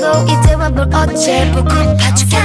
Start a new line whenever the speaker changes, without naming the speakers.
참아도 이제 와 뭘 어째 보고파 죽겠는데